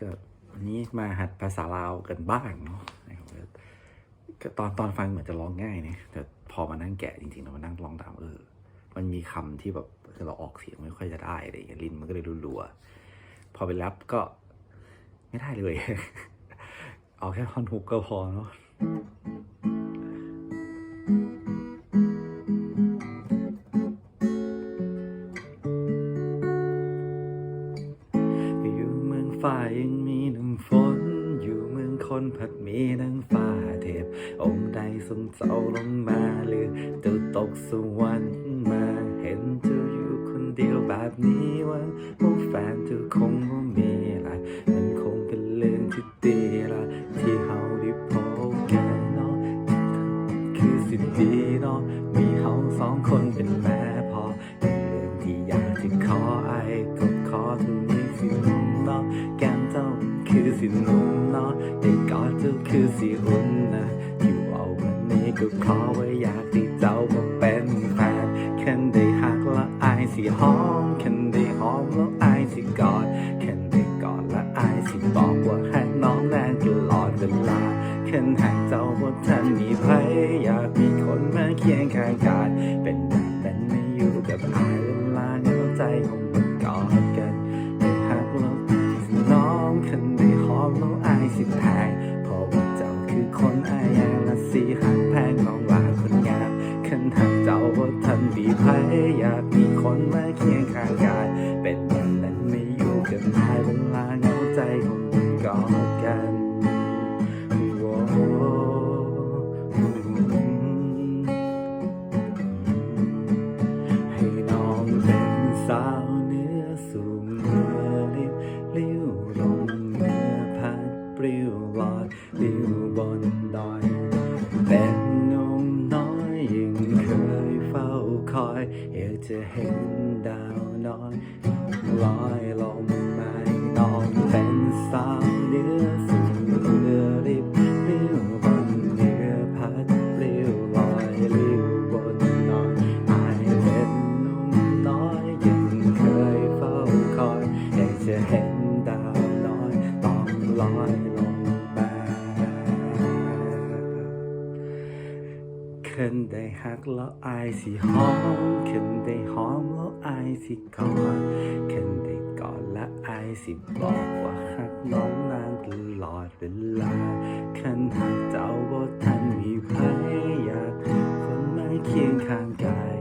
ก็วันนี้มาหัดภาษาลาวกันบ้างเนาะนะครับก็ตอนตอนฟังเหมือนจะร้องง่ายนะแต่พอมานั่งแกะจริงๆเรามานั่งร้องตามเออ มันมีคำที่แบบเราออกเสียงไม่ค่อยจะได้อะไรอย่างเงี้ยลิ้นมันก็เลยรัวๆพอไปแรปก็ไม่ได้เลย เอาแค่ท่อนฮุกก็พอเนาะ ฟ้ายังมีน้ำฝน อยู่เมืองคนผัดมีน้ำฟ้าเทพ องค์ใดทรงเจ้าลงมาหรือเจ้าตกสวรรค์มา เห็นเจ้าอยู่คนเดียวแบบนี้ว่าโอ้แฟนเจ้าคงบ่มีละมันคงเป็นเรื่องที่ดีละที่เฮาได้พบกันเนาะคือสิ่งดีเนาะมีเฮาสองคนเป็นแม่พอเป็นเรื่องที่อยากจะขอไอ้ก็ขอเท่า สินุ่มเนาะได้กอดเจ้าคือสิอุ่นนะอยู่เอาวันนี้ก็ขอไว้อยากที่เจ้ามาเป็นแฟนแค่ได้หักและอายสิหอมแค่ได้หอมแล้วอายสิกอดแค่ได้กอดและอายสิบอกว่าหักน้องแน่ตลอดเวลาแค่หากเจ้าว่าท่านมีใครอยากมีคนมาเคียงข้างกาย สิแพงเพราะว่าเจ้าคือคนอายอย่าละสีหักแพงน้องว่าคนงามขันหากเจ้าว่าท่านมีใครอยากมีคนมาเคียงข้างกาย เป็นอย่างนั้นไม่อยู่กับอายเวลาเหงาใจคง จะเห็นดาวน้อยลอย ขึ้นได้หักแล้วอายสิหอมขึ้นได้หอมแล้วอายสิกอดขึ้นได้กอดและอายสิบอกว่าหักน้องนานตลอดเวลาขันหากเจ้าบ่ทันมีใครอยากคนไม่เคียงข้างกาย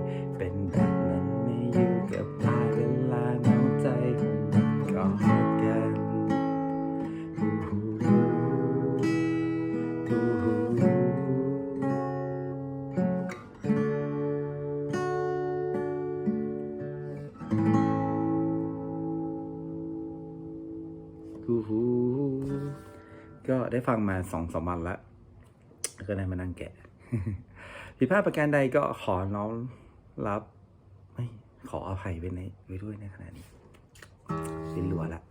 ก็ได้ฟังมาสองสามวันแล้วก็ได้มานั่งแกะผิดพลาดประการใดก็ขอน้อมรับไม่ขออภัยไปในไว้ด้วยในขณะนี้เป็นรัวละ